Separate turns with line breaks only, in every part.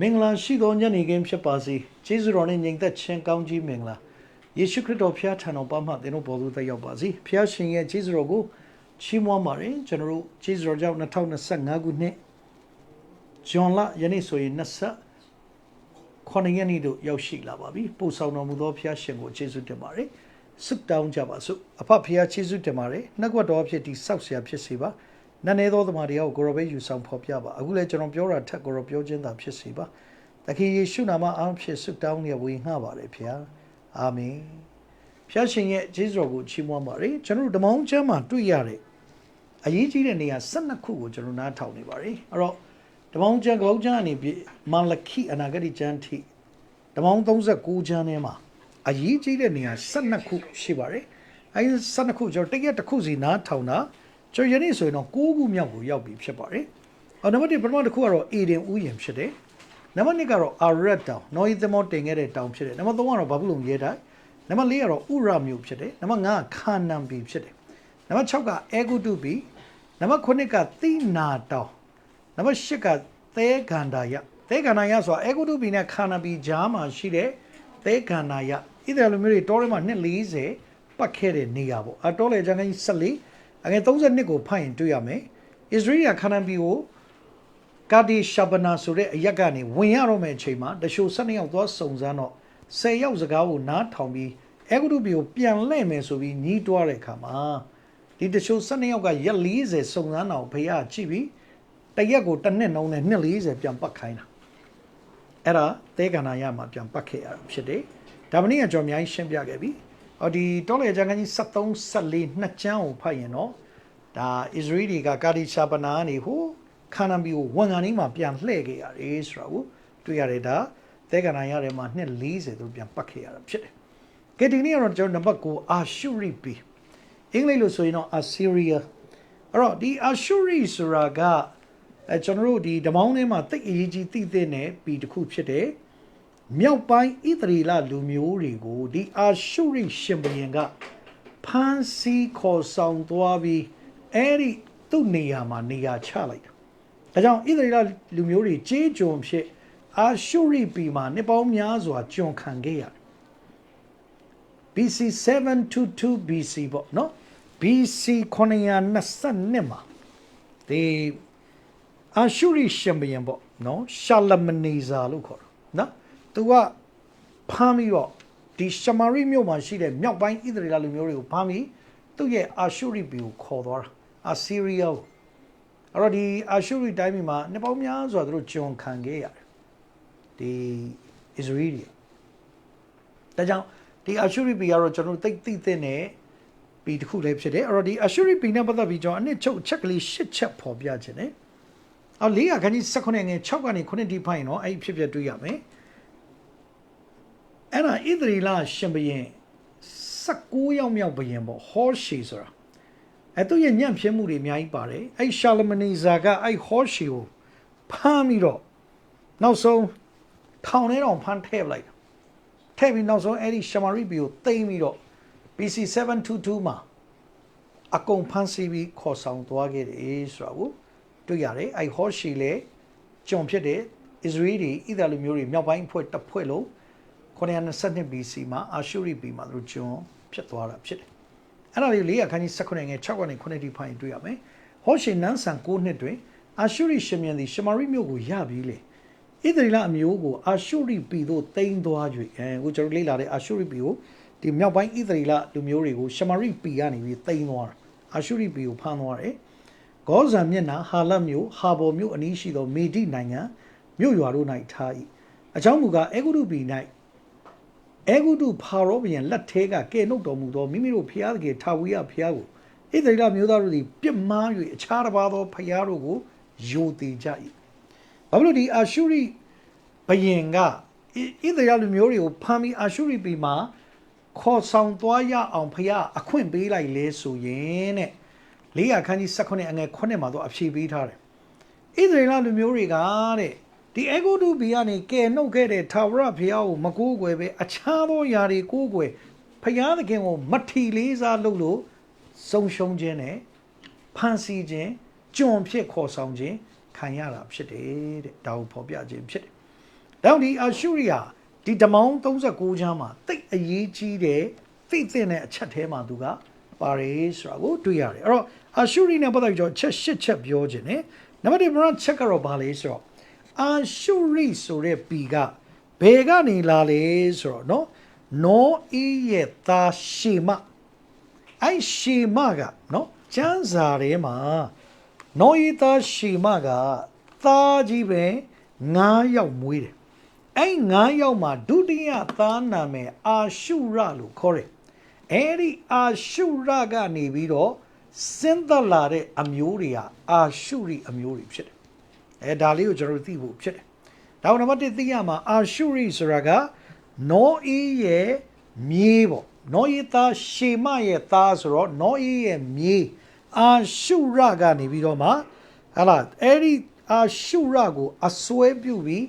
မင်္ဂလာရှိသောညနေခင်းဖြစ်ပါစေကျေးဇူးတော်နဲ့ညီသက်ချင်းကောင်းကြီးမင်္ဂလာယေရှုခရစ်တော်ဖျားထံတော်ပါမှသင်တို့ပေါ်သို့တက်ရောက်ပါစေဖျားရှင်ရဲ့ကျေးဇူးတော်ကိုချီးမွမ်းပါတယ်ကျွန်တော်တို့ကျေးဇူးတော်ကြောင့်2025ခုနှစ်ဇွန်လယနေ့ဆိုရင်20ခုနှစ်ရက်နေ့တို့ရောက်ရှိလာပါပြီပို့ဆောင်တော်မူသောဖျားရှင်ကိုကျေးဇူးတင်ပါတယ်ဆုတောင်းကြပါစို့အဖဖျားကျေးဇူးတင်ပါတယ်နှုတ်ကပတ်တော်ဖြစ်ဒီဆောက်ဆရာဖြစ်စေပါ နတ်နေသောသမာတရားကိုကိုရောပဲယူဆောင်ဖော်ပြပါအခုလည်းကျွန်တော်ပြောတာထက်ကိုရောပြောခြင်းသာဖြစ်စေပါသခင်ယေရှုနာမအားဖြင့်ဆုတောင်းနေဝေငှပါတယ်ဖျားအာမင်ဖျားရှင်ရဲ့ကျေးဇူးတော်ကိုချီးမွမ်းပါတယ်ကျွန်တော်တို့ဓမ္မအောင်ကျမ်းမှာတွေ့ရတဲ့အရေးကြီးတဲ့နေရာ12ခုကိုကျွန်တော်နားထောင်နေပါတယ်အဲ့တော့ဓမ္မအောင်ကျမ်းကောင်းကျမ်းအနေဖြင့်မာလခိအနာဂတိကျမ်းထိဓမ္မအောင်39ကျမ်းထဲမှာအရေးကြီးတဲ့နေရာ12ခုရှိပါတယ်အဲဒီ12ခုကျွန်တော်တရက်တစ်ခုစီနားထောင်တာ ကျွန်တော်ယနေ့ဆိုရင်တော့9ခုမြောက်ကိုရောက်ပြီဖြစ်ပါတယ်အော်နံပါတ်1ပထမတစ်ခုကတော့အေဒင်ဥယျာဉ်ဖြစ်တယ်နံပါတ်2ကတော့အာရက်တောင်နော်ဤသမောတင်ခဲ့တဲ့တောင်ဖြစ်တယ်နံပါတ်3ကတော့ဘာဘူးလုံရဲတိုင်းနံပါတ်4ကတော့ဥရမြို့ဖြစ်တယ်နံပါတ်5ကခါနန်ဘီဖြစ်တယ်နံပါတ်6ကအဲဂုတုဘီနံပါတ်9ကသီနာတောင်နံပါတ်10ကသဲဂန္ဓာယသဲဂန္ဓာယဆိုတာအဲဂုတုဘီနဲ့ခါနန်ဘီကြားမှာရှိတဲ့သဲဂန္ဓာယဣသရေလမျိုးတွေတောထဲမှာနှစ်40ပတ်ခဲ့တဲ့နေရာပေါ့အတောလေကျမ်းကြီး14 အငယ်32ကိုဖတ်ရင်တွေ့ရမယ်ဣသရေလခါနန်ဘီကိုကာဒီရှာဘနာဆိုတဲ့အရက်ကနေဝင်ရတော့မယ့်အချိန်မှာတချို့12ယောက်သွားစုံစမ်းတော့10ယောက်စကားကိုနားထောင်ပြီးအဲဂုတုဘီကိုပြန်လှည့်မယ်ဆိုပြီးညီးတွားတဲ့အခါမှာဒီတချို့12ယောက်ကရက်40စုံစမ်းတော့ဖေရကြည့်ပြီးတရက်ကိုတစ်နှစ်နှုံးနဲ့နှစ်40ပြန်ပတ်ခိုင်းတာအဲ့ဒါသဲကန္နာရမှာပြန်ပတ်ခဲ့ရတာဖြစ်တယ်ဒါမနည်းကကျွန်တော်အများကြီးရှင်းပြခဲ့ပြီ အော်ဒီတောလေကျမ်းကကြီး73 74နှစ်ကျမ်းကိုဖတ်ရင်တော့ဒါဣသရေလကကာဒီရှာပနာကနေဟိုခါနန်ဘီကိုဝန်ခံနေမှာပြန်လှည့်ခဲ့ရတယ်ဆိုတာကိုတွေ့ရတယ်ဒါသဲကန္နာရတယ်မှာနှစ်40သူပြန်ပတ်ခဲ့ရတာဖြစ်တယ်ကဲဒီနေ့ကတော့ကျွန်တော်နံပါတ်9အာရှုရိပီအင်္ဂလိပ်လိုဆိုရင်တော့ Assyria အဲ့တော့ဒီ Ashuri ဆိုတာကအဲကျွန်တော်တို့ဒီဓမောင်းထဲမှာတိတ်အရေးကြီးသိသိနဲ့ပြီးတစ်ခုဖြစ်တယ် မြောက်ပိုင်းဣသရေလလူမျိုးတွေကိုဒီအာရှုရိရှင်ဘုရင်ကဖမ်းဆီးခေါ်ဆောင်သွားပြီးအဲ့ဒီသူ့နေရာမှာနေရာချလိုက်တာဒါကြောင့်ဣသရေလလူမျိုးတွေကြေးကျွန်ဖြစ်အာရှုရိပြည်မှာနှစ်ပေါင်းများစွာကျွန်ခံခဲ့ရတယ် BC 722 BC ပေါ့နော် BC 922မှာဒီအာရှုရိရှင်ဘုရင်ပေါ့နော်ရှာလမနေဇာလို့ခေါ်တာနော် သူကဖမ်းပြီးတော့ဒီရှမာရိမြို့မှာရှိတဲ့မြောက်ပိုင်းဣသရေလလူမျိုးတွေကိုဖမ်းပြီးသူ့ရဲ့အာရှုရိပြည်ကိုခေါ်သွားတာအာဆီးရီးယားကိုအဲ့တော့ဒီအာရှုရိတိုင်းပြည်မှာနှစ်ပေါင်းများစွာသူတို့ကျွန်ခံခဲ့ရတယ်ဒီဣသရေလဒါကြောင့်ဒီအာရှုရိပြည်ကတော့ကျွန်တော်တို့သိသိသိနဲ့ပြည်တစ်ခုလည်းဖြစ်တယ်အဲ့တော့ဒီအာရှုရိပြည်နဲ့ပတ်သက်ပြီးကျွန်တော်အနှစ်ချုပ်ချက်ကလေး၈ချက်ဖော်ပြခြင်းတယ်အော်၄ခန်းကြီး16ငယ်6ကနေ9တိဖိုင်နော်အဲ့ဒီဖြစ်ဖြစ်တွေ့ရမယ် အဲ့ဒါဣသရေလရှင်ဘရင်16ယောက်မြောက်ဘရင်ပေါ့ဟောရှေဆိုတာအဲ့သူရဲ့ညံ့ဖြစ်မှုတွေအများကြီးပါတယ်အဲ့ရှာလမနီဇာကအဲ့ဟောရှေကိုဖမ်းပြီးတော့နောက်ဆုံးထောင်ထဲတော့ဖမ်းထည့်ပလိုက်တာထည့်ပြီးနောက်ဆုံးအဲ့ဒီရှမာရိဘီကိုတိမ့်ပြီးတော့ BC 722မှာအကုန်ဖမ်းဆီးပြီးခေါ်ဆောင်သွားခဲ့တယ်ဆိုတာကိုတွေ့ရတယ်အဲ့ဟောရှီလေကြုံဖြစ်တဲ့ Israeli ဣသလူမျိုးတွေမြောက်ပိုင်းအဖွဲ့တစ်ဖွဲ့လုံး 922 BC မှာအာရှုရိပြည်မှာသူတို့ကျွန်ဖြစ်သွားတာဖြစ်တယ်အဲ့ဒါလေး၄အခန်းကြီး19ငယ်6ကနေ9တိဖိုင်တွေ့ရမယ်ဟောရှီနန်းဆန်9နှစ်တွင်အာရှုရိရှင်မြန်သည်ရှမာရိမြို့ကိုရပြီးလေဣသရေလအမျိုးကိုအာရှုရိပြည်သို့တိမ်းသွား၍အဲကိုကျွန်တော်လေ့လာတဲ့အာရှုရိပြည်ကိုဒီမြောက်ပိုင်းဣသရေလလူမျိုးတွေကိုရှမာရိပြည်ကနေပြီးတိမ်းသွားတာအာရှုရိပြည်ကိုဖမ်းသွားတယ်ဂေါဇန်မျက်နှာဟာလတ်မြို့ဟာဘော်မြို့အနီးရှိသောမေဒိနိုင်ငံမြို့ရွာတို့၌ထား၏အကြောင်းမူကားအေဂုတုပြည်၌ အေဂုတုဖာရောဘုရင်လက်ထဲကကဲနှုတ်တော်မူသောမိမိတို့ဖျားသခင်ထာဝိယဖျားကိုဣသရေလမျိုးသားတို့သည်ပြစ်မှား၍အခြားတစ်ပါးသောဖျားတို့ကိုယိုသေးကြ၏ဘာလို့ဒီအာရှုရိဘုရင်ကဣသရေလလူမျိုးတွေကိုဖမ်းပြီးအာရှုရိပြည်မှာခေါ်ဆောင်သွားရအောင်ဖျားအခွင့်ပေးလိုက်လဲဆိုရင်တဲ့လေးရခန်းကြီး16အငယ်9မှာတော့အဖြေပေးထားတယ်ဣသရေလလူမျိုးတွေကတဲ့ ဒီအေဂုတုဘီကနေကဲနှုတ်ခဲ့တဲ့ထာဝရဘုရားကိုမကိုးကွယ်ပဲအခြားသောຢာတွေကိုးကွယ်ဖျားသခင်ကိုမထီလေးစားလုပ်လို့ဆုံးရှုံးခြင်းနဲ့ဖန်ဆီးခြင်းကြုံဖြစ်ခေါ်ဆောင်ခြင်းခံရတာဖြစ်တယ်တဲ့ဒါကိုဖော်ပြခြင်းဖြစ်တယ်ဒါကြောင့်ဒီအာရှုရိယဒီဓမောင်း36ချမ်းမှာတိတ်အရေးကြီးတဲ့သိသိတဲ့အချက်ထဲမှာသူကပါတယ်ဆိုတာကိုတွေ့ရတယ်အဲ့တော့အာရှုရိနဲ့ပတ်သက်ပြီးတော့ချက်ရှစ်ချက်ပြောခြင်းနဲ့နံပါတ်1ပရချက်ကတော့ဘာလဲဆိုတော့ အာရှုရိဆိုတဲ့ပီကဘယ်ကနေလာလဲဆိုတော့နော်နောအီရဲ့သားရှေမအဲ့ရှေမကနော်ကျမ်းစာထဲမှာနောဤသားရှေမကသားကြီးပဲ9ယောက်မွေးတယ်အဲ့ငါးယောက်မှာဒုတိယသားနာမည်အာရှုရလို့ခေါ်တယ်။အဲ့ဒီအာရှုရကနေပြီးတော့စင်းသက်လာတဲ့အမျိုးတွေကအာရှုရိအမျိုးတွေဖြစ်တယ်။ အဲဒါလေးကိုကျွန်တော်တို့သိဖို့ဖြစ်တယ်။ဒါကနံပါတ်1သိရမှာအာရှုရိဆိုတာကနောအေးရဲ့မြေးပေါ့။နောအေးသားရှေမရဲ့သားဆိုတော့နောအေးရဲ့မြေးအာရှုရကနေပြီးတော့မှဟာလာအဲ့ဒီအာရှုရကိုအစွဲပြုပြီး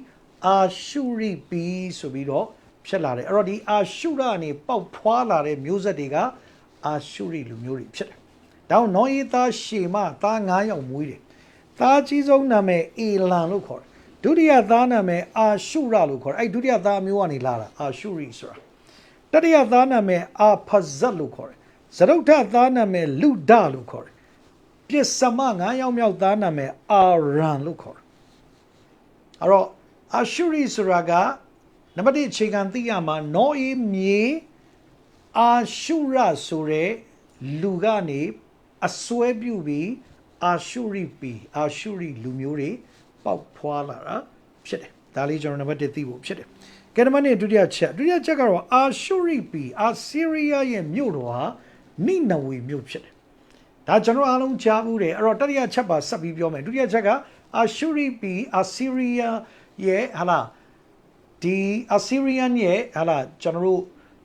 အာရှုရိပီဆိုပြီးတော့ဖြစ်လာတယ်အဲ့တော့ဒီအာရှုရကနေပေါက်ဖွာလာတဲ့မျိုးဆက်တွေကအာရှုရိလူမျိုးတွေဖြစ်တယ်။ဒါကြောင့်နောယေသားရှေမသား9ယောက်မွေးတယ်။ သားကြီးဆုံးနာမည်အေလန်လို့ခေါ်တယ်။ဒုတိယသားနာမည်အာရှုရလို့ခေါ်တယ်။အဲ့ဒုတိယသားမျိုးကနေလာတာအာရှုရိဆိုတာ။တတိယသားနာမည်အာဖဇတ်လို့ခေါ်တယ်။ဇရုတ်ထသားနာမည်လူဒလို့ခေါ်တယ်။ပြစ္ဆမ9ယောက်မြောက်သားနာမည်အာရန်လို့ခေါ်တယ်။အဲ့တော့အာရှုရိဆိုတာကနံပါတ်1အခြေခံသိရမှာနောအေးမြေအာရှုရဆိုတဲ့လူကနေအစွဲပြုပြီး အာရှုရိပီအာရှုရိလူမျိုးတွေပေါက်ဖွာလာတာဖြစ်တယ်ဒါလေးကျွန်တော်နံပါတ်1သိဖို့ဖြစ်တယ်ကဲနံပါတ်2ဒုတိယချက်ဒုတိယချက်ကတော့အာရှုရိပီအာဆီးရီးယားရဲ့မြို့တော်ဟာနိနဝေမြို့ဖြစ်တယ်ဒါကျွန်တော်အားလုံးကြားဘူးတယ်အဲ့တော့တတိယချက်ပါဆက်ပြီးပြောမယ်ဒုတိယချက်ကအာရှုရိပီအာဆီးရီးယားရဲ့ဟာလာဒီ Assyrian ရဲ့ဟာလာကျွန်တော်တို့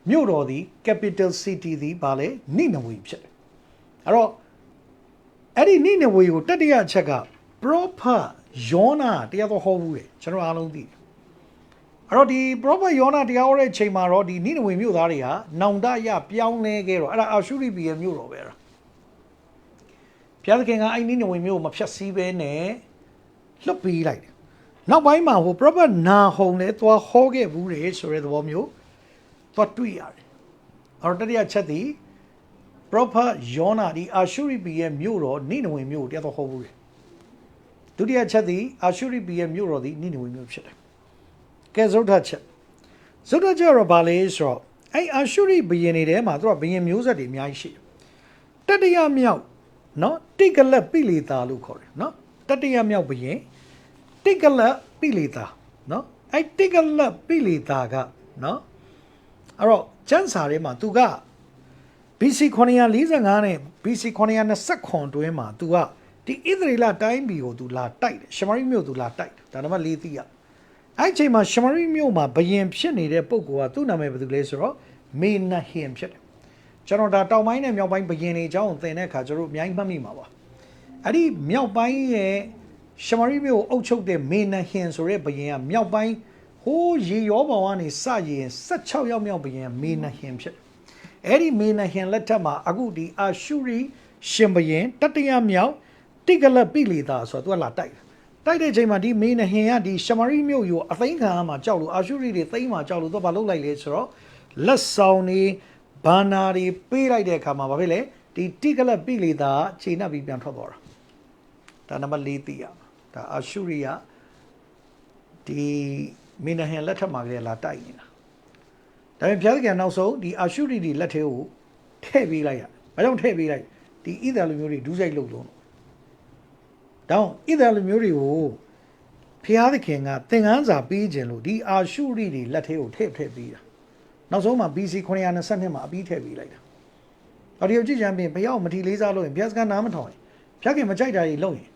မြို့တော်ဒီ capital city ဒီဘာလဲနိနဝေဖြစ်တယ်အဲ့တော့ အဲ့ဒီနိနဝေကိုတတိယအချက်က prophet ယောနာတရားတော်ဟောဘူးလေကျွန်တော်အားလုံးသိတယ်အဲ့တော့ဒီ prophet ယောနာတရားဟောတဲ့အချိန်မှာတော့ဒီနိနဝေမြို့သားတွေဟာနောင်တရပြောင်းလဲခဲ့တော့အဲ့ဒါအာရှုရိပြည်ရဲ့မြို့တော်ပဲအဲ့ဒါဘုရားသခင်ကအဲ့နိနဝေမြို့ကိုမဖြတ်စည်းဘဲနဲ့လွတ်ပေးလိုက်တယ်နောက်ပိုင်းမှာဟို prophet နာဟုံလည်းသွားဟောခဲ့ဘူးတယ်ဆိုတဲ့သဘောမျိုးသွားတွေ့ရတယ်။အော်တတိယချက်သည် prophet ယောနာဒီအာရှုရိပြည်ရဲ့မြို့တော်နိနဝေမြို့ကိုတရားတော်ဟောဘူးတယ်။ဒုတိယချက်သည်အာရှုရိပြည်ရဲ့မြို့တော်သည်နိနဝေမြို့ဖြစ်တယ်။ကဲဇုဒ္ဓချက်ဇုဒ္ဓချက်တော့ဗာလေဆိုတော့အဲ့အာရှုရိဘုရင်တွေထဲမှာသူကဘုရင်မျိုးဆက်တွေအများကြီးရှိတယ်။တတိယမြောက်နော်တိကလက်ပိလေတာလို့ခေါ်တယ်နော်တတိယမြောက်ဘုရင်တိကလပိလေတာနော်အဲ့တိကလပိလေတာကနော်အဲ့တော့ကျမ်းစာထဲမှာသူက BC 945နဲ့ BC 929တွင်းမှာသူကဒီဣသရေလတိုင်းပြည်ကိုသူလာတိုက်တယ်ရှမာရိမြို့သူလာတိုက်တယ်ဒါနံပါတ်၄သိရအဲ့အချိန်မှာရှမာရိမြို့မှာဘယင်ဖြစ်နေတဲ့ပုဂ္ဂိုလ်ကသူ့နာမည်ဘယ်သူလဲဆိုတော့မေနဟင်ဖြစ်တယ်ကျွန်တော်ဒါတောင်ပိုင်းနဲ့မြောက်ပိုင်းဘယင်တွေအကြောင်းသင်တဲ့အခါကျွန်တော်တို့အများကြီးမှတ်မိမှာပါအဲ့ဒီမြောက်ပိုင်းရဲ့ရှမာရိမြို့ကိုအုပ်ချုပ်တဲ့မေနဟင်ဆိုတဲ့ဘုရင်ကမြောက်ပိုင်းဟိုးရေရောပေါင်ကနေစရင်16ရောက်မြောက်ဘုရင်ကမေနဟင်ဖြစ်တယ်။ အဲ့ဒီမေနဟင်လက်ထက်မှာအခုဒီအာရှုရိရှင်ဘုရင်တတိယမြောက်တိကလပိလီတာဆိုတော့သူကလာတိုက်တယ်။တိုက်တဲ့အချိန်မှာဒီမေနဟင်ကဒီရှမာရိမြို့ကိုအသိမ်းခံရမှာကြောက်လို့အာရှုရိတွေသိမ်းမှာကြောက်လို့သူကဘာလုပ်လိုက်လဲဆိုတော့လက်ဆောင်တွေဘာနာတွေပေးလိုက်တဲ့အခါမှာဘာဖြစ်လဲဒီတိကလပိလီတာချိန်နှပ်ပြီးပြန်ထွက်သွားတာ။ဒါနံပါတ်၄သိရမှာဒါအာရှုရိယဒီမင်းနဟန်လက်ထက်မှာကလေးလာတိုက်နေတာ ဒါပေမဲ့ဘုရားသခင်နောက်ဆုံးဒီအာရှုရိဒီလက်ထဲကိုထည့်ပေးလိုက်ရဘာကြောင့်ထည့်ပေးလိုက်ဒီဣသရေလမျိုးတွေဒုစရိုက်လုပ်လို့တောင်းဣသရေလမျိုးတွေကိုဘုရားသခင်ကသင်ခန်းစာပေးခြင်းလို့ဒီအာရှုရိတွေလက်ထဲကိုထည့်ထည့်ပေးတာနောက်ဆုံးမှာ BC 922မှာအပြီးထည့်ပေးလိုက်တာအော်ဒီကိုကြည့်ချင်ပြင်ဘုရားကိုမထီလေးစားလို့ရင်ဘုရားစကားနားမထောင်ရင်ဘုရားခင်မကြိုက်တာတွေလုပ်ရင်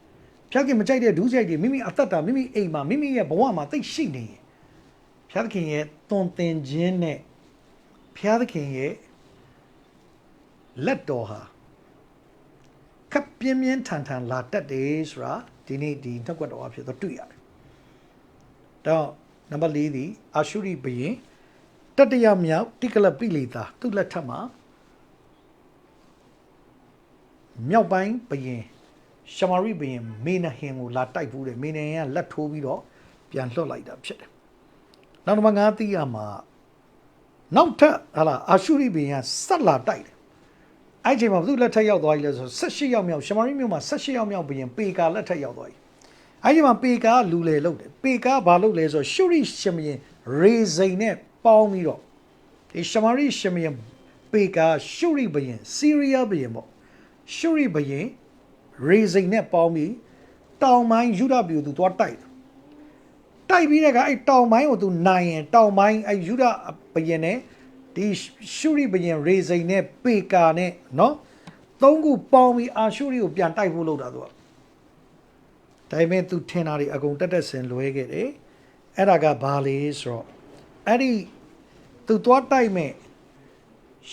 ဖျားခင်မကြိုက်တဲ့ဒူးကြိုက်တွေမိမိအသက်တာမိမိအိမ်မှာမိမိရဲ့ဘဝမှာသိရှိနေရင်ဖျားခင်ရဲ့တွန်တင်ခြင်းနဲ့ ဖျားခင်ရဲ့လက်တော်ဟာခပ်ပြင်းပြင်းထန်ထန်လာတတ်တယ်ဆိုတာဒီနေ့ဒီနှုတ်ကပတ်တော်အဖြစ်တော့တွေ့ရတယ်။တော့နံပါတ်၄ဒီအာရှုရိဘုရင်တတရမြောက်တိကလပိလေတာသူ့လက်ထက်မှာမြောက်ပိုင်းဘုရင်ရှမာရိဘုရင်မေနဟင်ကိုလာတိုက်ဘူးတယ်မေနဟင်ကလက်ထိုးပြီးတော့ပြန်လွှတ်လိုက်တာဖြစ်တယ်နောက်တစ်ခါငါသိရမှာ နောက်ထပ်ဟာလာအာရှုရိဘင်ကဆက်လာတိုက်တယ်အဲ့ဒီအချိန်မှာဘယ်သူလက်ထက်ရောက်သွားပြီလဲဆိုတော့18ရောက်မြောက်ရှမာရိမြို့မှာ18ရောက်မြောက်ဘရင်ပေကာလက်ထက်ရောက်သွားပြီအဲ့ဒီမှာပေကာကလူလေလုပ်တယ်ပေကာကဘာလုပ်လဲဆိုတော့ရှုရိရှမရင်ရေဇိန်နဲ့ပေါင်းပြီးတော့ဒီရှမာရိရှမရင်ပေကာရှုရိဘရင်စီးရီးယားဘရင်ပေါ့ရှုရိဘရင်ရေဇိန်နဲ့ပေါင်းပြီးတောင်ပိုင်းယူဒပြည်သူသွားတိုက် တယ်တိုက်ပြီးတဲ့ကအဲ့တောင်ပိုင်းကိုသူနိုင်ရင်တောင်ပိုင်းအဲ့ယူဒဘယင်နဲ့ဒီရှုရိဘယင်ရေစိန်နဲ့ပေကာနဲ့နော်သုံးခုပေါင်းပြီးအာရှုရိကိုပြန်တိုက်ဖို့လုပ်တာသူကဒါပေမဲ့သူထင်တာတွေအကုန်တက်တက်ဆင်လွဲခဲ့တယ်အဲ့ဒါကဘာလဲဆိုတော့အဲ့ဒီသူသွားတိုက်မဲ့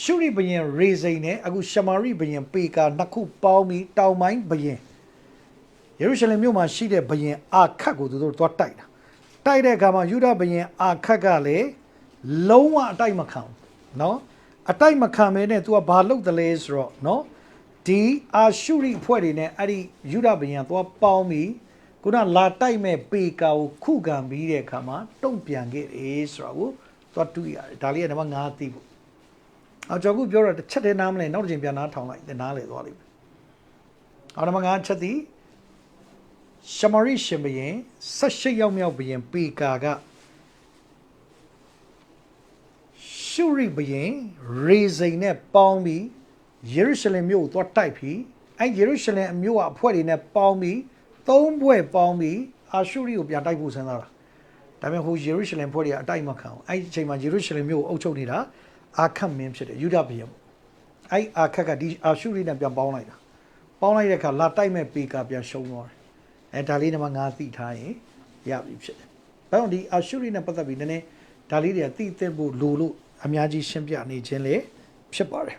ရှုရိဘယင်ရေစိန်နဲ့အခုရှမာရိဘယင်ပေကာနှစ်ခုပေါင်းပြီးတောင်ပိုင်းဘယင်ယေရုရှလင်မြို့မှာရှိတဲ့ဘယင်အာခတ်ကိုသူတို့သွားတိုက်တာ တိုက်တဲ့အခါမှာယူဒဘရင်အာခတ်ကလည်းလုံးဝအတိုက်မခံနော်အတိုက်မခံမဲနဲ့ तू ကဘာလုပ်တယ်လဲဆိုတော့နော်ဒီအာရှုရိအဖွဲ့တွေနဲ့အဲ့ဒီယူဒဘရင်က तू ပေါင်းပြီးခုနလာတိုက်မဲ့ပေကာကိုခုခံပြီးတဲ့အခါမှာတုံ့ပြန်ခဲ့တယ်ဆိုတော့ကို तू တွေ့ရတယ်ဒါလေးကဓမ္မငါးသိဖို့အော်ကျွန်တော်ခုပြောတော့တစ်ချက်တည်းနားမလဲနောက်တစ်ချိန်ပြန်နားထောင်လိုက်နားလေသွားလိမ့်မယ်အော်ဓမ္မငါးချက်သည် ရှမာရိရှင်ဘရင်18ရောက်မြောက်ဘရင်ပေကာကရှုရိဘရင်ရေဇိန်နဲ့ပေါင်းပြီးယေရုရှလင်မြို့ကိုသွားတိုက်ပြီးအဲယေရုရှလင်အမြို့ကအဖွဲ့တွေနဲ့ပေါင်းပြီးသုံးဘွဲ့ပေါင်းပြီးအာရှုရိကိုပြန်တိုက်ဖို့စဉ်းစားတာဒါပေမဲ့ဟိုယေရုရှလင်ဖွဲ့တွေကအတိုက်မခံအောင်အဲအချိန်မှာယေရုရှလင်မြို့ကိုအုပ်ချုပ်နေတာအာခတ်မင်းဖြစ်တယ်ယူဒဘရင်ပေါ့အဲအာခတ်ကဒီအာရှုရိနဲ့ပြန်ပေါင်းလိုက်တာပေါင်းလိုက်တဲ့အခါလာတိုက်မဲ့ပေကာပြန်ရှုံးသွားတယ် အဲဒါလေးနံပါတ်5သိထားရင်ရပြီဖြစ်တယ်။ဘာကြောင့်ဒီအာရှုရိနဲ့ပတ်သက်ပြီးနည်းနည်းဒါလေးတွေကသိသင့်ဖို့လိုလို့အများကြီးရှင်းပြနေခြင်းလေဖြစ်ပါတယ်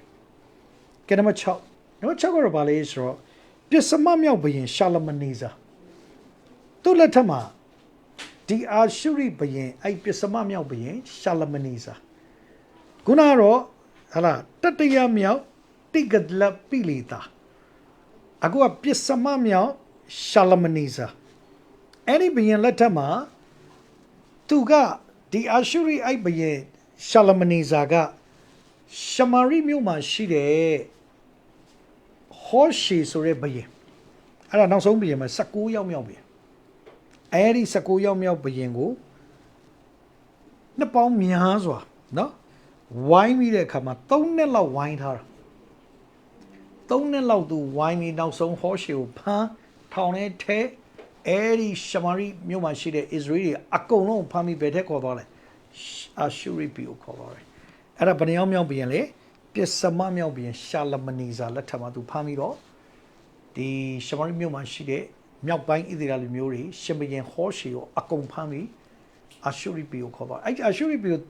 ။ကဲနံပါတ်6နံပါတ်6ကတော့ဗာလဲဆိုတော့ပြစ္စမမြောက်ဘုရင်ရှာလမနီဇာသူ့လက်ထက်မှာဒီအာရှုရိဘုရင်အဲ့ပြစ္စမမြောက်ဘုရင်ရှာလမနီဇာခုနကတော့ဟလာတတရမြောက်တိဂဒလပိလီတာအခုကပြစ္စမမြောက် ရှာလမနီဇာအဲ့ဒီဘုရင်လက်ထက်မှာသူကဒီအာရှုရိအဲ့ဘုရင်ရှာလမနီဇာကရှမာရိမြို့မှာရှိတဲ့ဟောရှေဆိုတဲ့ဘုရင်အဲ့ဒါနောက်ဆုံးဘုရင်မှာ19ရောက်မြောက်ဘုရင်အဲ့ဒီ19ရောက်မြောက်ဘုရင်ကိုနှစ်ပေါင်းများစွာနော်ဝိုင်းပြီးတဲ့အခါမှာ3နှစ်လောက်ဝိုင်းထားတာ3နှစ်လောက်သူဝိုင်းပြီးနောက်ဆုံးဟောရှေကိုဖမ်း ထောင်ထဲထဲအဲ့ဒီရှမာရိမြို့မှာရှိတဲ့ဣသရေလအကုန်လုံးဖမ်းပြီးဘယ်ထက်ခေါ်သွားလဲအာရှုရိပီကိုခေါ်သွားတယ်အဲ့ဒါဘယ်နှယောက်မြောက်ပြင်လဲပစ္စမမြောက်ပြင်ရှာလမနီဇာလက်ထက်မှာသူဖမ်းပြီးတော့ဒီရှမာရိမြို့မှာရှိတဲ့မြောက်ပိုင်းဣသရေလမျိုးတွေရှင်ဘရင်ဟောရှေကိုအကုန်ဖမ်းပြီးအာရှုရိပီကိုခေါ်သွားအဲ့အာရှုရိပီကို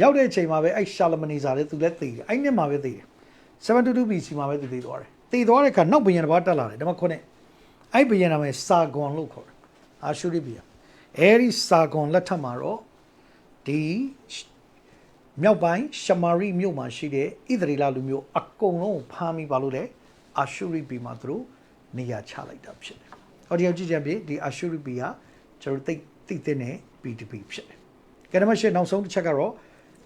ရောက်တဲ့အချိန်မှာပဲအဲ့ရှာလမနီဇာလည်းသူလည်းသိတယ်အဲ့နှစ်မှာပဲသိတယ်722 BC မှာပဲသူသိသွားတယ်သိသွားတဲ့အခါနောက်ဘရင်တစ်ပါးတက်လာတယ်ဒါမှခုနှစ် အဲ့ဘုရင်နာမည်စာဂွန်လို့ခေါ်တယ်အာရှုရိဘုရင်အဲ့ဒီစာဂွန်လက်ထက်မှာတော့ဒီမြောက်ပိုင်းရှမာရိမြို့မှာရှိတဲ့ဣသရေလလူမျိုးအကုန်လုံးဖမ်းပြီးပါလို့လေအာရှုရိဘီမှာသူတို့နေရာချလိုက်တာဖြစ်တယ်။ဟောဒီရောက်ကြည့်ကြပြီဒီအာရှုရိဘီကကျွန်တော်သိသိတဲ့နဲ့ P2P ဖြစ်တယ်။ကဲနံပါတ်၈နောက်ဆုံးတစ်ချက်ကတော့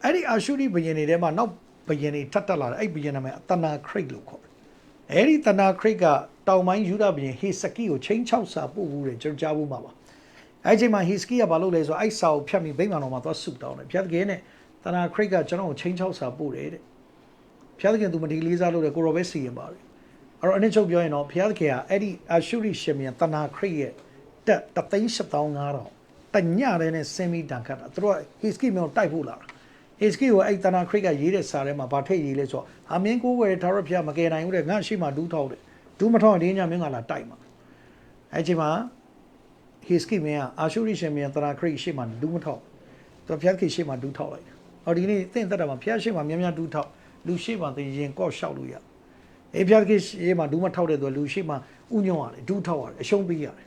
အဲ့ဒီအာရှုရိဘုရင်တွေထဲမှာနောက်ဘုရင်တွေထပ်တက်လာတယ်အဲ့ဘုရင်နာမည်အတနာခရိတ်လို့ခေါ်တယ်။အဲ့ဒီတနာခရိတ်က တောင်ပိုင်းယူဒဘုရင်ဟေစကိကိုချင်းချောက်စာပို့ဘူးတယ်ကျွန်တော်ကြားဘူးမှာပါအဲ့ဒီမှာဟေစကိကဘာလုပ်လဲဆိုတော့အဲ့စာကိုဖြတ်ပြီးဗိမာန်တော်မှာသွားဆုတောင်းတယ်ဖျက်တကယ်နဲ့တနာခရိတ်ကကျွန်တော်ကိုချင်းချောက်စာပို့တယ်တဲ့ဖျက်တကယ်သူမဒီလေးစားလို့တယ်ကိုရောပဲစီရင်ပါတယ်အဲ့တော့အနည်းချုပ်ပြောရင်တော့ဖျက်တကယ်ကအဲ့ဒီအာရှုရိရှင်မြန်တနာခရိတ်ရဲ့တက်တသိန်း7500တညတဲ့နဲ့ဆင်းပြီးတန်ခတ်တာသူတို့ဟေစကိမျိုးတိုက်ဖို့လာတာဟေစကိကိုအဲ့တနာခရိတ်ကရေးတဲ့စာထဲမှာဗာထည့်ရေးလဲဆိုတော့ဟာမင်းကိုဝယ်ထားရဖျက်မကယ်နိုင်ဘူးတဲ့ငါရှိမှဒူးထောက်တယ် ဒူးမထောက်ရင်ဒီညမင်းကလာတိုက်မှာအဲ့ချိန်မှာဟေစကိမင်းကအာရှုရိရှင်မင်းတရာခရိရှိမှဒူးမထောက်သူဖျက်ခိရှိမှဒူးထောက်လိုက်ဟောဒီနေ့သင်သက်တာမှာဖျက်ရှိမှများများဒူးထောက်လူရှိမှသင်ရင်ကော့လျှောက်လို့ရအေးဖျက်ခိရှိမှဒူးမထောက်တဲ့သူလူရှိမှဥညွန့်ရတယ်ဒူးထောက်ရတယ်အရှုံးပေးရတယ်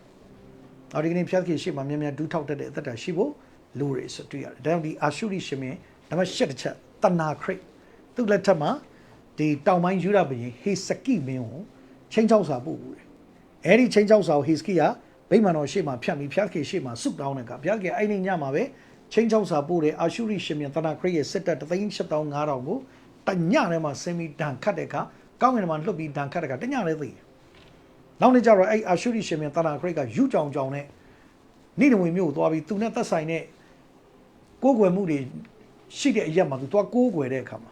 ဟောဒီနေ့ဖျက်ခိရှိမှများများဒူးထောက်တတ်တဲ့အသက်တာရှိဖို့လူတွေစတွေ့ရတယ်ဒါကြောင့်ဒီအာရှုရိရှင်မင်းနံပါတ်၈တစ်ချက်တနာခရိသူ့လက်ထက်မှာဒီတောင်ပိုင်းယူဒဘုရင်ဟေစကိမင်းကို ချင်းချောက်စာပို့ဘူးတယ်အဲ့ဒီချင်းချောက်စာကိုဟေစကိကဗိမာန်တော်ရှေ့မှာဖြတ်ပြီးဖျက်ခေရှေ့မှာစုတောင်းတဲ့ကဖျက်ခေအဲ့ဒီညမှာပဲချင်းချောက်စာပို့တဲ့အာရှုရိရှင်မြန်တနာခရစ်ရဲ့စစ်တပ်38500ကိုတညထဲမှာဆင်းပြီးဒဏ်ခတ်တဲ့အခါကောင်းကင်မှာလွတ်ပြီးဒဏ်ခတ်တဲ့အခါတညလည်းသိတယ်နောက်နေ့ကျတော့အဲ့အာရှုရိရှင်မြန်တနာခရစ်ကယူကြောင်ကြောင်နဲ့နေနဝင်မျိုးကိုသွားပြီးသူနဲ့သက်ဆိုင်တဲ့ကိုးကွယ်မှုတွေရှိတဲ့အရက်မှာသူသွားကိုးကွယ်တဲ့အခါမှာ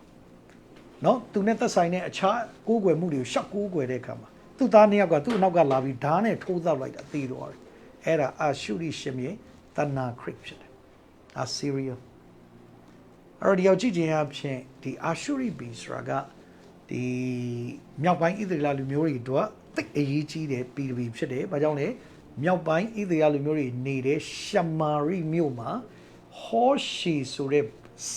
နော်သူနဲ့သက်ဆိုင်တဲ့အခြားကိုးကွယ်မှုတွေကိုရှောက်ကိုးကွယ်တဲ့အခါမှာ သူ့သားနှစ်ယောက်ကသူ့အနောက်ကလာပြီးဓာတ်နဲ့ထိုးသောက်လိုက်တာသိတော့တယ်အဲ့ဒါအာရှုရိရှင်မြန်တနာခရစ်ဖြစ်တယ်အဆီရီယအဲ့ဒီရောက်ကြည့်ခြင်းအဖြစ်ဒီအာရှုရိဘီဆိုတာကဒီမြောက်ပိုင်းဣသရေလလူမျိုးတွေအတွက်တိတ်အရေးကြီးတဲ့ပြည်ပြည်ဖြစ်တယ်။ဘာကြောင့်လဲမြောက်ပိုင်းဣသရေလလူမျိုးတွေနေတဲ့ရှမာရိမြို့မှာဟောရှီဆိုတဲ့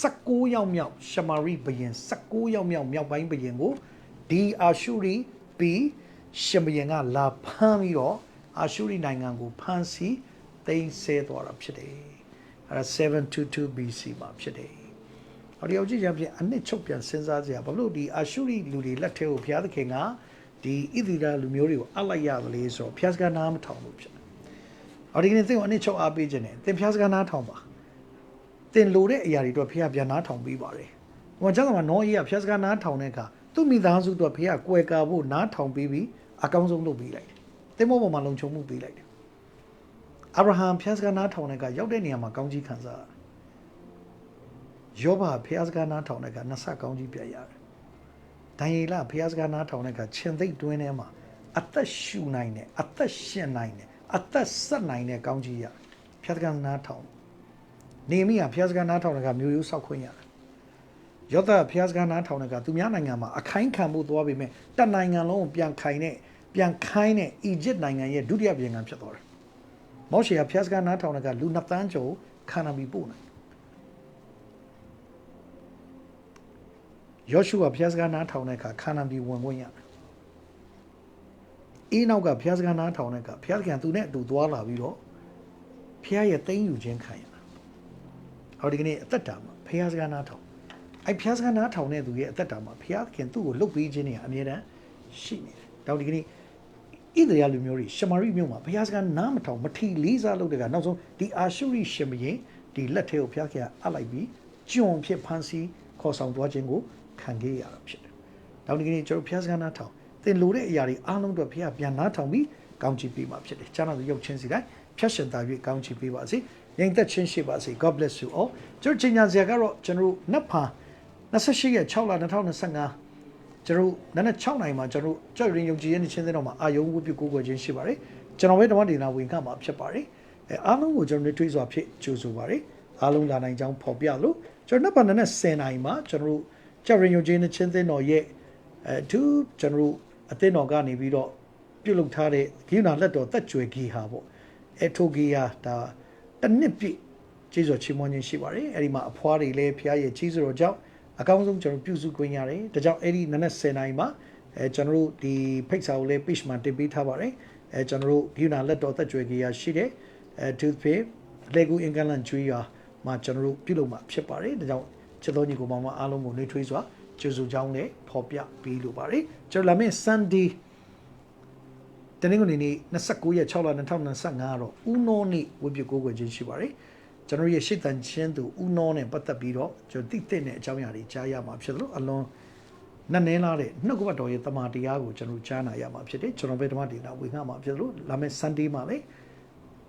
16ရောက်မြောက်ရှမာရိဘရင်16ရောက်မြောက်မြောက်ပိုင်းဘရင်ကိုဒီအာရှုရိဘီ ရှမယင်ကလာဖမ်းပြီးတော့အာရှုရိနိုင်ငံကိုဖမ်းဆီးသိမ်းဆဲသွားတာဖြစ်တယ်။အဲဒါ722 BC မှာဖြစ်တယ်။ဟောဒီအောင်ကြည့်ကြဖြင့်အနှစ်ချုပ်ပြန်စဉ်းစားကြရဘာလို့ဒီအာရှုရိလူတွေလက်ထဲကိုဘုရားသခင်ကဒီဣသရေလလူမျိုးတွေကိုအပ်လိုက်ရသလဲဆိုတော့ဘုရားစကားနားမထောင်လို့ဖြစ်တယ်။ဟောဒီကနေ့သင်ကိုအနှစ်ချုပ်အားပေးခြင်းနဲ့သင်ဘုရားစကားနားထောင်ပါ။သင်လိုတဲ့အရာတွေအတွက်ဘုရားပြန်နားထောင်ပေးပါတယ်။ဟောကျမ်းစာမှာနောအေးကဘုရားစကားနားထောင်တဲ့အခါသူ့မိသားစုအတွက်ဘုရားကွယ်ကာဖို့နားထောင်ပေးပြီး အကောင်းဆုံးလုပ်ပေးလိုက်တယ်။သင်မောပေါ်မှာလုံခြုံမှုပေးလိုက်တယ်။အာဗြဟံဘုရားစကားနားထောင်တဲ့အခါရောက်တဲ့နေရာမှာကောင်းကြီးခံစားရတယ်။ယောဘဘုရားစကားနားထောင်တဲ့အခါနှစ်ဆက်ကောင်းကြီးပြရတယ်။ဒံယေလဘုရားစကားနားထောင်တဲ့အခါရှင်သိတ်တွင်းထဲမှာအသက်ရှူနိုင်တယ်အသက်ရှင်နိုင်တယ်အသက်ဆက်နိုင်တဲ့ကောင်းကြီးရဘုရားစကားနားထောင်နေမိကဘုရားစကားနားထောင်တဲ့အခါမျိုးရိုးဆောက်ခွင့်ရတယ်။ယောသဘုရားစကားနားထောင်တဲ့အခါသူများနိုင်ငံမှာအခိုင်းခံမှုသွားပေမဲ့တနိုင်ငံလုံးကိုပြန်ခိုင်တဲ့ ပြန်ခိုင်းတဲ့အီဂျစ်နိုင်ငံရဲ့ဒုတိယပြည်ငံဖြစ်သွားတယ်။မောရှေကဘုရားစကားနားထောင်တဲ့အခါလူနှစ်တန်းကျော်ခန္ဓာမီပို့နိုင်ယောရှုကဘုရားစကားနားထောင်တဲ့အခါခန္ဓာမီဝင်ခွင့်ရတယ်။အေးနောက်ကဘုရားစကားနားထောင်တဲ့အခါဘုရားသခင်သူနဲ့အတူသွားလာပြီးတော့ဘုရားရဲ့သိမ်းယူခြင်းခံရတာ။ဟောဒီကနေ့အသက်တာမှာဘုရားစကားနားထောင်အဲ့ဘုရားစကားနားထောင်တဲ့သူရဲ့အသက်တာမှာဘုရားသခင်သူ့ကိုလှုပ်ပေးခြင်းတွေအမြဲတမ်းရှိနေတယ်။တော့ဒီကနေ့ ဣသရေလလူမျိုးတွေရှမာရိမြို့မှာဘုရားစကားနားမထောင်မထီလေးစားလုပ်တဲ့ကနောက်ဆုံးဒီအာရှုရိရှင်ဘရင်ဒီလက်ထဲကိုဘုရားခင်အပ်လိုက်ပြီးကျွန်ဖြစ်ဖန်ဆီးခေါ်ဆောင်သွားခြင်းကိုခံခဲ့ရတာဖြစ်တယ်။နောက်ဒီကနေ့ကျွန်တော်ဘုရားစကားနားထောင်သင်လိုတဲ့အရာတွေအားလုံးအတွက်ဘုရားပြန်နားထောင်ပြီးကောင်းချီးပေးမှာဖြစ်တယ်။ကျမ်းတော်ရုပ်ချင်းစီတိုင်းဖြတ်ရှင်သာ၍ကောင်းချီးပေးပါစေ။ငြိမ်သက်ခြင်းရှိပါစေ။ God bless you all ။ကျွန်တော်ချိန်ညာစရာကတော့ကျွန်တော်နတ်ဖာ28ရက်6လ2025 ကျွန်တော်နနက်6နိုင်မှာကျွန်တော်ကြောက်ရင်ယုံကြည်ရတဲ့ချင်းစင်းတော်မှာအာယုံဝတ်ပြုကိုးကွယ်ခြင်းရှိပါတယ်ကျွန်တော်ပဲဓမ္မဒေသနာဝင်ခမှာဖြစ်ပါတယ်အဲအားလုံးကိုကျွန်တော်တွေးစွာဖြစ်ကြိုဆိုပါတယ်အားလုံးလာနိုင်ကြောင်းဖော်ပြလို့ကျွန်တော်နက်ပါနနဲ့10နိုင်မှာကျွန်တော်ကြောက်ရင်ယုံကြည်တဲ့ချင်းစင်းတော်ရဲ့အဲသူကျွန်တော်အသင်းတော်ကနေပြီးတော့ပြုတ်လုထားတဲ့ဂိနာလက်တော်တက်ကြွယ်ဂီဟာပေါ့အဲထိုဂီဟာဒါတစ်နှစ်ပြည့်ကျေးဇူးချီးမွမ်းခြင်းရှိပါတယ်အဲ့ဒီမှာအဖွားတွေလည်းဖခင်ရဲ့ကျေးဇူးတော်ကြောင့် အကောင်းဆုံးကျွန်တော်ပြုစုခွင့်ရတယ်ဒါကြောင့်အဲ့ဒီနနက်10နာရီမှာအဲကျွန်တော်တို့ဒီဖိတ်စာကိုလည်း page မှာတင်ပေးထားပါတယ်အဲကျွန်တော်တို့ဂိနာလက်တော်သက်ကြွယ်ကြီးရရှိတဲ့အဲ toothpick လေကူအင်္ဂလန်ကျွေးရမှာကျွန်တော်တို့ပြုလုပ်မှာဖြစ်ပါတယ်ဒါကြောင့်ချစ်တော်ညီကိုမောင်မအားလုံးကိုနှွေးထွေးစွာကျေးဇူးကြောင်းနဲ့ဖော်ပြပေးလိုပါတယ်ကျွန်တော်လာမယ့် Sunday တနင်္ဂနွေနေ့29ရက်6လ2025တော့ဦးနောနေ့ဝိပုကိုးကွယ်ခြင်းရှိပါတယ် ကျွန်တော်ရဲ့ရှေ့တန်ချင်းသူဦးနောနဲ့ပတ်သက်ပြီးတော့ကျွန်တော်တိတိနဲ့အကြောင်းအရာတွေကြားရမှာဖြစ်တယ်လို့အလွန်နတ်နဲလာတဲ့နှုတ်ကပတ်တော်ရဲ့တမန်တရားကိုကျွန်တော်ကြားနာရမှာဖြစ်တယ်ကျွန်တော်ပဲဓမ္မဒေတာဝင်ငါမှာဖြစ်တယ်လို့လာမယ့် Sunday မှာလေ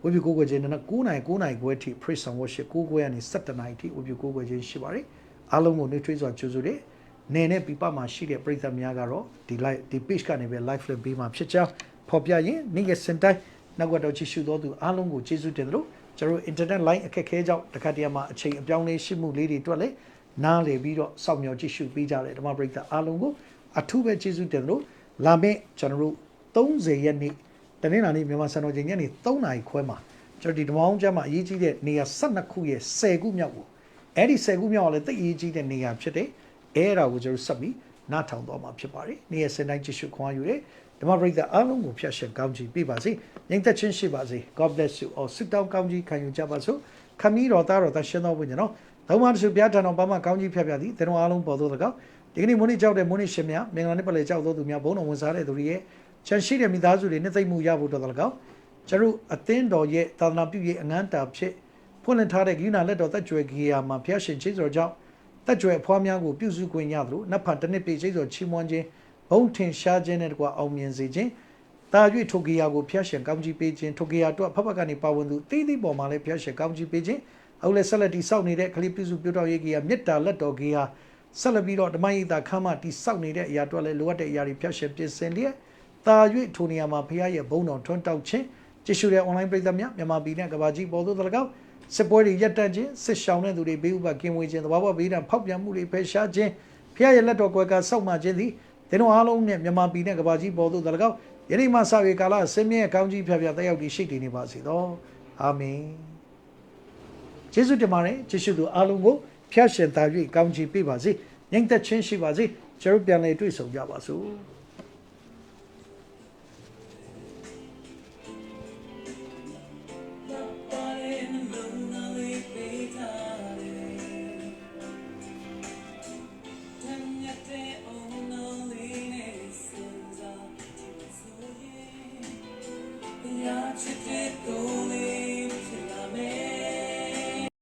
ဝိပုကိုးကွယ်ခြင်းနဲ့9နိုင်9နိုင်ခွဲထိ praise and worship 9ခွဲကနေ17နိုင်ထိဝိပုကိုးကွယ်ခြင်းရှိပါတယ်အားလုံးကိုနှွေးထွေးစွာကြိုဆိုတယ်နေနဲ့ပြပမှာရှိတဲ့ပရိသတ်များကတော့ဒီ live ဒီ page ကနေပဲ live လွှင့်ပေးမှာဖြစ်ကြောင်းဖော်ပြရင်နေ့ရက်စင်တိုင်းနောက်ကတော့ကြည့်ရှုတော်သူအားလုံးကိုကျေးဇူးတင်တယ်လို့ ကျွန်တော် internet line အခက်ခဲကြောင့်တခါတည်းမှာအချိန်အပြောင်းလဲရှိမှုလေးတွေတွေ့လေနားလေပြီးတော့စောင့်မျှော်ကြည့်ရှုပေးကြတဲ့ဓမ္မပရိသတ်အားလုံးကိုအထူးပဲကျေးဇူးတင်တယ်လို့လာမယ့်ကျွန်တော်တို့30ရက်နေ့တနင်္လာနေ့မြန်မာစံတော်ချိန်ညနေ3နာရီခွဲမှာကျွန်တော်ဒီဓမ္မအောင်ကျမ်းမှာအရေးကြီးတဲ့နေရာ12ခုရဲ့10ခုမြောက်ကိုအဲ့ဒီ10ခုမြောက်ကလည်းတိတ်အရေးကြီးတဲ့နေရာဖြစ်တဲ့အဲ့ဒါကိုကျွန်တော်ဆက်ပြီးနားထောင်တော့မှာဖြစ်ပါတယ်။နေ့ရက်စင်တိုင်းကြည့်ရှုခွန်အားယူတဲ့ ဓမ္မပရိသတ်အားလုံးကိုဖျက်ရှင်ကောင်းချီးပေးပါစေ။ငြိမ်သက်ခြင်းရှိပါစေ။ God bless you all. ဆုတောင်းကောင်းချီးခံယူကြပါစို့။ခမည်းတော်သားတော်သားရှင်တော်ဝိညာဉ်တော်။သုံးပါးတစုပြားထံတော်ဘာမှကောင်းချီးဖြတ်ပြသည်။သင်တို့အားလုံးပေါ်သို့တကောက်ဒီကနေ့မွန်းနေ့ကြောက်တဲ့မွန်းနေ့ရှင်များမင်္ဂလာနေ့ပလဲကြောက်သောသူများဘုန်းတော်ဝင်စားတဲ့သူတွေရဲ့ချမ်းရှိတဲ့မိသားစုတွေနှစ်သိမ့်မှုရဖို့တော်တကောက်ကျွန်တော်အသင်းတော်ရဲ့သာသနာပြုရေးအငန်းတာဖြစ်ဘဖွင့်လှစ်ထားတဲ့ဂိနာလက်တော်သက်ကြွယ်ဂီယာမှာဖျားရှင်ချင်းတော်ကြောင့်သက်ကြွယ်အဖွားများကိုပြုစုခွင့်ရသလိုနတ်ဖန်တစ်နှစ်ပြည့်ချင်းတော်ချီးမွမ်းခြင်း ဘုံထင်ရှားခြင်းနဲ့တကွာအောင်မြင်စေခြင်းတာ၍ထိုဂီယာကိုဖျားရှင်ကောင်းကြီးပေးခြင်းထိုဂီယာအတွက်ဖဖကနေပါဝင်သူတိတိပေါ်မှာလည်းဖျားရှင်ကောင်းကြီးပေးခြင်းအခုလည်းဆက်လက်တီစောက်နေတဲ့ခလိပြုစုပြုတော်ရေးဂီယာမေတ္တာလက်တော်ဂီယာဆက်လက်ပြီးတော့ဓမ္မယိတာခမ်းမတီစောက်နေတဲ့အရာအတွက်လည်းလိုအပ်တဲ့အရာတွေဖျားရှင်ပြင်ဆင်လျက်တာ၍ထိုနေရာမှာဖျားရဲ့ဘုံတော်ထွန်းတောက်ခြင်းကြည့်ရှုတဲ့ online ပရိသတ်များမြန်မာပြည်နဲ့ကမ္ဘာကြီးပေါ်သို့တလကောက်စစ်ပွဲတွေရပ်တန့်ခြင်းစစ်ရှောင်တဲ့သူတွေဘေးဥပကင်းဝေးခြင်းတဘာဝဘေးဒဏ်ဖောက်ပြန်မှုတွေဖယ်ရှားခြင်းဖခင်ရဲ့လက်တော်ကွယ်ကစောက်မှခြင်းသည် တင်းတို့အားလုံးနဲ့မြန်မာပြည်နဲ့ကမ္ဘာကြီးပေါ်သို့တလကောက်ယနေ့မှစ၍ကာလဆင်းရဲကောင်းကြီးဖျားဖျားတက်ရောက်ပြီးရှိတည်နေပါစေသောအာမင်ယေရှုတင်ပါတယ်ယေရှုသူအားလုံးကိုဖျားရှင်သာ၍ကောင်းချီးပေးပါစေညှိသက်ချင်းရှိပါစေကျွန်တော်ပြန်လေတွေ့ဆုံကြပါစို့